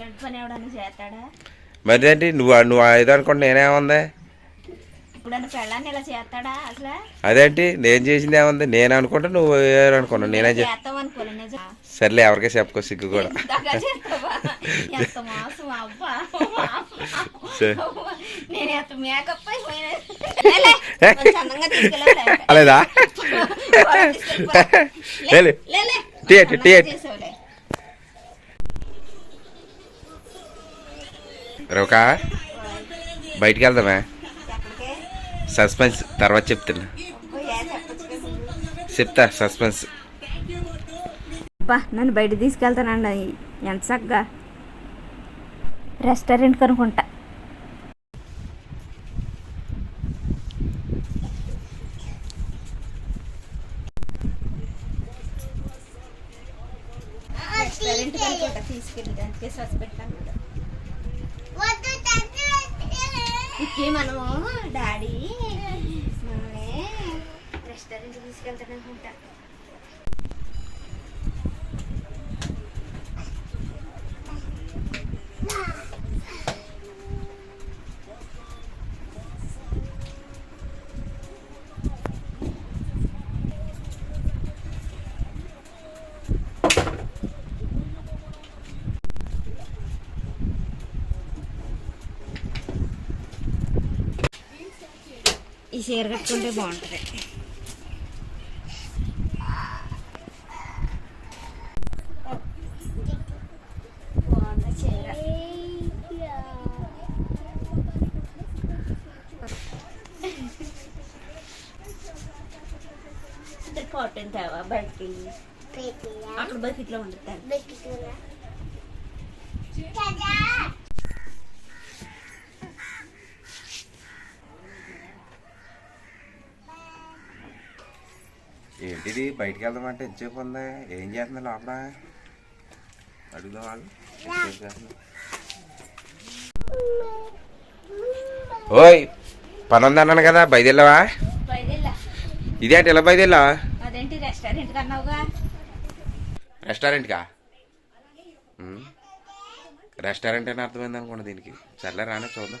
ఇలాంటి పని ఎవడన్నా చేస్తాడా? మరి ఏంటి నువ్వు నువ్వు ఐదు అనుకుంటే నేనేముంది? ఇప్పుడన్నా పెళ్ళాన్ని ఇలా చేస్తాడా అసలు? అదేంటి? నేను చేసింది ఏముంది? నేను అనుకుంటా నువ్వు అనుకున్నావు? నేనే చే చేస్తాం అనుకోలే నిజం. సర్లే ఎవరికే చెప్పుకో సిగ్గు కూడా. ఇంతగా చేస్తావా? ఎంత మోసం అబ్బా సరే. నేను ఎంత మేకప్ అయిపోయినా లే, లే, కొంచెం అందంగా తీసుకెళ్ళాలి అలాదా? లే, లే, లే. టీ. రొక? బయటికి వెళ్దామా సస్పెన్స్ తర్వాత చెప్తున్నా. చెప్తా సస్పెన్స్. అబ్బా నన్ను బయట తీసుకెళ్తానండి. ఎంత చక్కగా. రెస్టారెంట్ కనుక్కుంటా. రెస్టారెంట్ తీసుకెళ్తాననుకుంటా ఈ చీర కట్టుకుంటే బాగుంటుంది బాగుంది కాటన్ తేవా బయటికి అక్కడ బకెట్లో వండుతాను ఏంటిది? బయటికి వెళ్దామంటే ఎంతసేపు ఉంది? ఏం చేస్తుంది లోపల? అడుగుదాం వాళ్ళు? ఓయ్ పని ఉంది అన్నాను కదా బయలుదేరా ఇదేంటి ఇలా బయలుదేరా అదేంటి రెస్టారెంట్కా? రెస్టారెంట్ అని అర్థమైంది అనుకోండి దీనికి. సర్లే రానే చూద్దాం.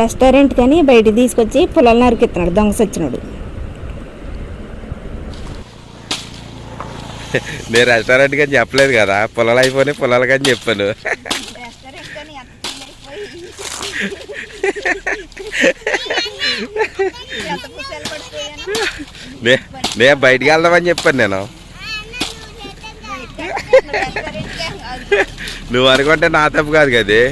రెస్టారెంట్ కానీ బయట తీసుకొచ్చి పొలాలు నరికిస్తున్నాడు దొంగ సచ్చినాడు. నేను రెస్టారెంట్ కానీ చెప్పలేదు కదా పొలాలు అయిపోయినాయి పొలాలు కానీ చెప్పాను. నే నేను బయటికి వెళ్దామని చెప్పాను నేను. నువ్వు అనుకుంటే నా తప్పు కాదు కదే.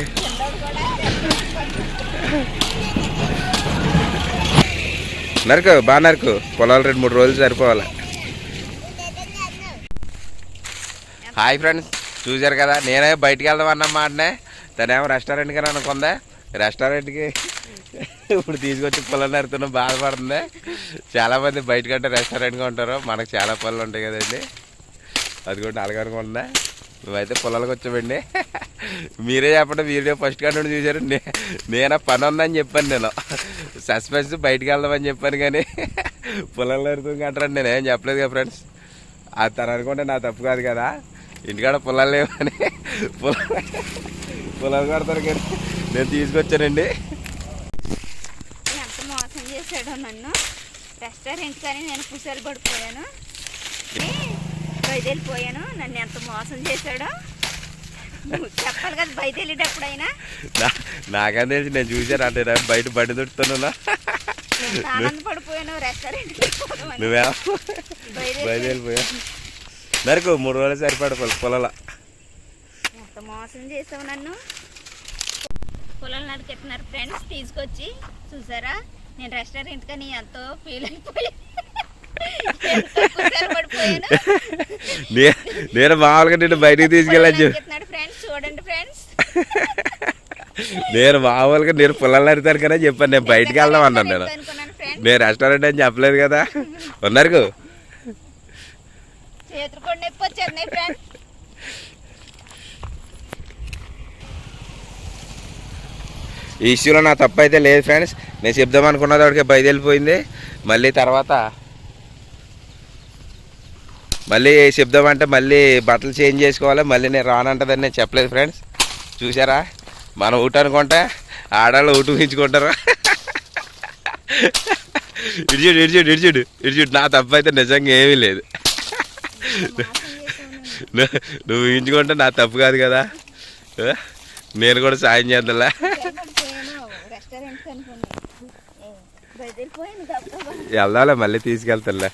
నరకు బాగా నరకు. పొలాలు రెండు మూడు రోజులు సరిపోవాలి. హాయ్ ఫ్రెండ్స్ చూశారు కదా నేనే బయటికి వెళ్దాం అన్న మాటనే. తనేమో రెస్టారెంట్కి అనుకుందా? రెస్టారెంట్కి ఇప్పుడు తీసుకొచ్చి పొలం నరుతున్నా బాధపడుతుంది. చాలామంది బయటకంటే రెస్టారెంట్గా ఉంటారు. మనకు చాలా పనులు ఉంటాయి కదండి. అది కూడా అలాగనుకుంటుందా నువ్వైతే పొలాలకు వచ్చావండి. మీరే చెప్పండి వీడియో ఫస్ట్ కంటే చూశారు. నే- నేను పని ఉందని చెప్పాను నేను. సస్పెన్స్ బయటికి వెళ్దామని చెప్పాను కానీ పొలాలు నరుతుంది అంటారండి నేను ఏం చెప్పలేదు కదా ఫ్రెండ్స్. అది తను అనుకుంటే నా తప్పు కాదు కదా. ఇంటికాడ పొలాలు లేవని పొలాలు పొలాలు కడతారు కానీ నేను తీసుకొచ్చానండి. ఎంత మోసం చేశాడో నన్ను. రెస్టారెంట్ కానీ నేను కుసలు పడిపోయాను బయలుదేరిపోయాను నన్ను ఎంత మోసం చేశాడో చెప్పాలి కదా బయలుదేరేటప్పుడైనా నా- నాకేం తెలిసి నేను చూశాను అంటే బయట బండి ఎంత ఆనందపడిపోయాను రెస్టారెంట్కి పోదామని. నువ్వే బయలుదేరి బయలుదేరిపోయా నరకు మూడు రోజులు సరిపడ పొలాల. ఎంత మోసం చేసావు నన్ను. పొలాలు నరికెత్తున్నారు ఫ్రెండ్స్ తీసుకొచ్చి. చూసారా? నేను రెస్టారెంట్ కానీ ఎంతో ఫీల్ అయిపోయాను ఎంతో కుశాలు పడిపోయాను నే- నేను మామూలుగా నిన్ను బయటికి తీసుకెళ్ళచ్చు ఫ్రెండ్స్ చూడండి ఫ్రెండ్స్ నేను మామూలుగా నేను పొలాలు నరుతాను కదా చెప్పాను. నేను బయటికి వెళ్దాం అన్నాను నేను. నేను రెస్టారెంట్ అని చెప్పలేదు కదా. ఉన్నారు. ఈ ఇష్యూలో నా తప్పు అయితే లేదు ఫ్రెండ్స్ నేను చెప్దాం అనుకున్నది వాడికి బయలుదేరిపోయింది. మళ్ళీ తర్వాత మళ్ళీ చెప్దామంటే మళ్ళీ బట్టలు చేంజ్ చేసుకోవాలి. మళ్ళీ నేను రానంటదని నేను చెప్పలేదు ఫ్రెండ్స్. చూసారా? మనం ఊట అనుకుంటే ఆడవాళ్ళు ఊటు ఊహించుకుంటారు. ఇడిచుడు ఇడిచుడు ఇడిచుడు ఇడిచుడు నా తప్పు అయితే నిజంగా ఏమీ లేదు. నువ్వు- ఊహించుకుంటే నా తప్పు కాదు కదా? నేను కూడా సాయం చేద్దాంలే. వెళ్దాంలే మళ్ళీ తీసుకెళ్తానులే.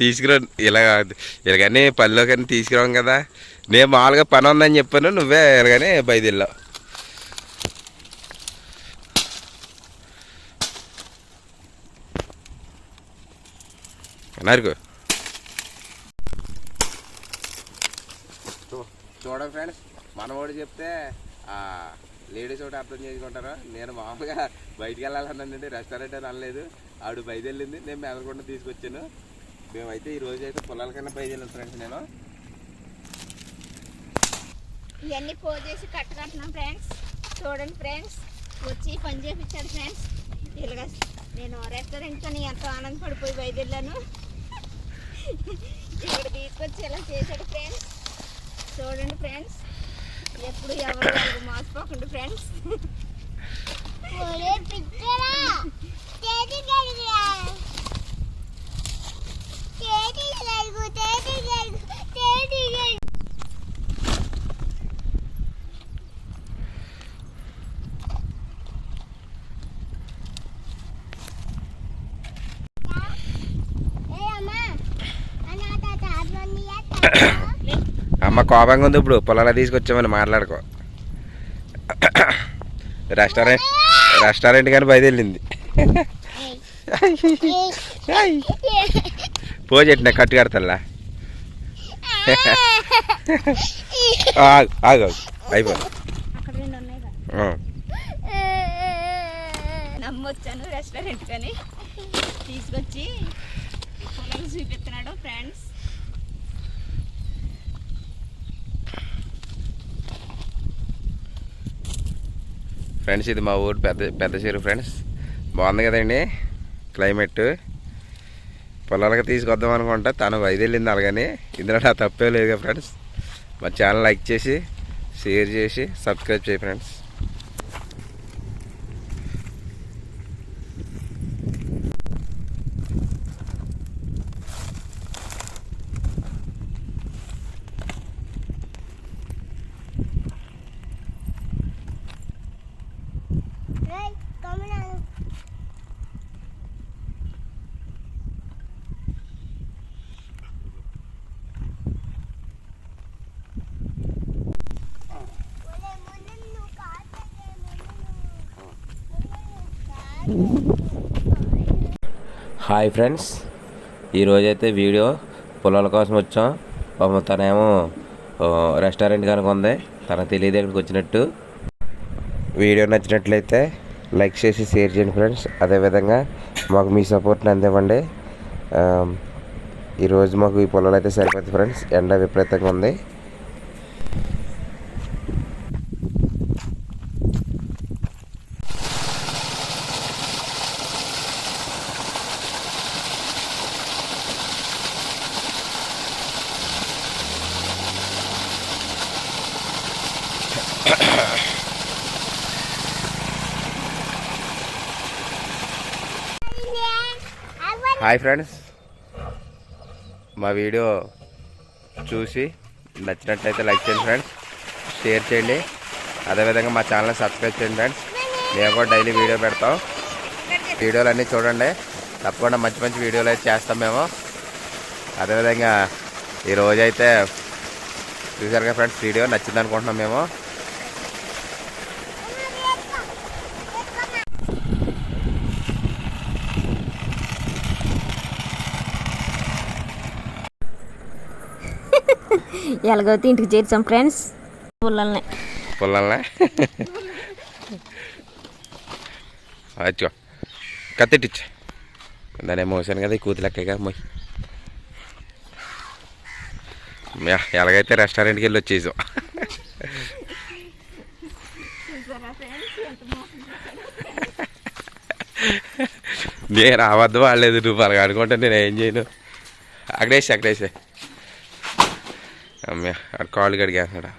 తీసుకురా ఇలా ఇలాగని పనిలో కానీ తీసుకురాం కదా. నేను మామూలుగా పని ఉందని చెప్పాను నువ్వే ఇలాగని బయలుదేరావు నరుకు చూడండి ఫ్రెండ్స్ మనవాడు చెప్తే లేడీస్ ఒకటి అర్థం చేసుకుంటారు. నేను మామూలుగా బయటికి వెళ్ళాలన్నానండి రెస్టారెంట్ అని అనలేదు. ఆవిడ బయలుదేరింది నేను మెదలకుండా తీసుకొచ్చాను. మేమైతే ఈ రోజు అయితే పొలాలకన్నా బయలుదేరాను ఫ్రెండ్స్ నేను. ఇవన్నీ పో చేసి కట్టుకుంటున్నాం ఫ్రెండ్స్. చూడండి ఫ్రెండ్స్ వచ్చి పని చేపించాడు ఫ్రెండ్స్. ఇలాగ నేను రెస్టారెంట్ కానీ ఎంతో ఆనందపడిపోయి బయలుదేరాను. ఇక్కడ తీసుకొచ్చి ఇలా చేశాడు ఫ్రెండ్స్. చూడండి ఫ్రెండ్స్ ఎప్పుడు ఎవరు ఎవరు మోసపోకండి ఫ్రెండ్స్. అమ్మ కోపంగా ఉంది ఇప్పుడు పొలాల తీసుకొచ్చామని మాట్లాడుకో. రెస్టారెంట్ రెస్టారెంట్ కానీ బయలుదేరింది. పోజెట్టిన కట్టు కడతల్లా? ఆగు ఆగు. నమ్మొచ్చాను రెస్టారెంట్ కానీ. తీసుకొచ్చి పొలం చూపిస్తున్నాడు ఫ్రెండ్స్ ఫ్రెండ్స్ ఇది మా ఊరు పెద్ద పెద్ద చెరువు ఫ్రెండ్స్ బాగుంది కదండి. క్లైమేట్. పొలాలకు తీసుకొద్దాం అనుకుంటా. తను వైదెళ్ళింది అలాగని. ఇందులో నా తప్పే లేదు ఫ్రెండ్స్. మా ఛానల్ లైక్ చేసి షేర్ చేసి సబ్స్క్రైబ్ చేయి ఫ్రెండ్స్. Hi friends. ఈరోజైతే వీడియో పొలాల కోసం వచ్చాం. పాపం తనేమో రెస్టారెంట్ కనుక ఉంది. తనకు తెలియదు ఇక్కడికి వచ్చినట్టు. వీడియో నచ్చినట్లయితే లైక్ చేసి షేర్ చేయండి ఫ్రెండ్స్. అదేవిధంగా మాకు మీ సపోర్ట్ని అందివ్వండి. ఈరోజు మాకు ఈ పొలాలు అయితే సరిపోతుంది ఫ్రెండ్స్. ఎండ విపరీతంగా ఉంది. Hi friends. మా వీడియో చూసి నచ్చినట్లయితే లైక్ చేయండి ఫ్రెండ్స్. షేర్ చేయండి. అదేవిధంగా మా ఛానల్ని సబ్స్క్రైబ్ చేయండి ఫ్రెండ్స్. మేము కూడా డైలీ వీడియో పెడతాం. వీడియోలు అన్నీ చూడండి. తప్పకుండా మంచి మంచి వీడియోలు అయితే చేస్తాం మేము. అదేవిధంగా ఈరోజైతే చూసారు కదా ఫ్రెండ్స్ వీడియో నచ్చింది అనుకుంటున్నాం మేము. ఎలాగైతే ఇంటికి చేర్చాం ఫ్రెండ్స్? పుల్లల్ని. పుల్లల్నే? అచ్చో కత్తిటిచ్చే. దాన్ని మోసాను కదా ఈ కూతి లెక్కగా మొయ్. ఎలాగైతే రెస్టారెంట్కి వెళ్ళి వచ్చేసాం నేను రావద్దు వాడలేదు నువ్వు అలాగ అనుకుంటే నేను ఏం చేయను. అక్కడేసి అక్కడేసే. అమ్మా అక్కడ కాళ్ళు కడిగేస్తున్నాడా?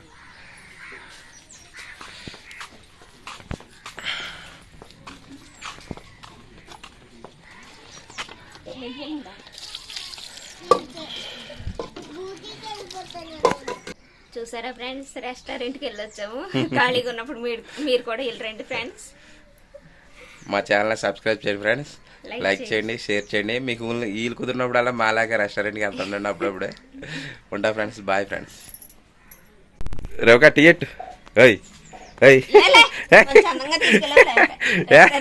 చూసారా ఫ్రెండ్స్? రెస్టారెంట్కి వెళ్ళొచ్చాము. ఖాళీగా ఉన్నప్పుడు మీరు మీరు కూడా వెళ్ళరండి ఫ్రెండ్స్. మా ఛానల్ సబ్స్క్రైబ్ చేయండి ఫ్రెండ్స్ లైక్ చేయండి. షేర్ చేయండి. మీకు వీలు కుదిరినప్పుడల్లా మాలాగా రెస్టారెంట్కి వెళ్తుండండి అప్పుడప్పుడే. ఉంటా ఫ్రెండ్స్ బాయ్ ఫ్రెండ్స్ రేవకా టీయట్ ఓయ్ ఓయ్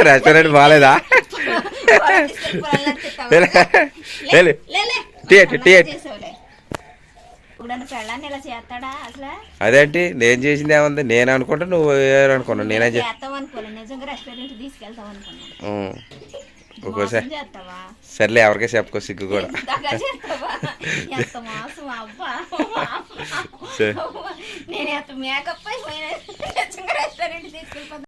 రెస్టారెంట్ బాగాలేదా వాళ్ళు తీసుకెళ్ళి అదేంటి? నేను చేసింది ఏముంది? నేను అనుకుంటా నువ్వు అనుకున్నావు? నేనే. ఒక్కోసారి సర్లే ఎవరికే చెప్పుకో సిగ్గు కూడా. నేను మేకప్ అయిపోయినా నిజంగా రెస్టారెంట్ తీసుకెళ్ళిపోతాను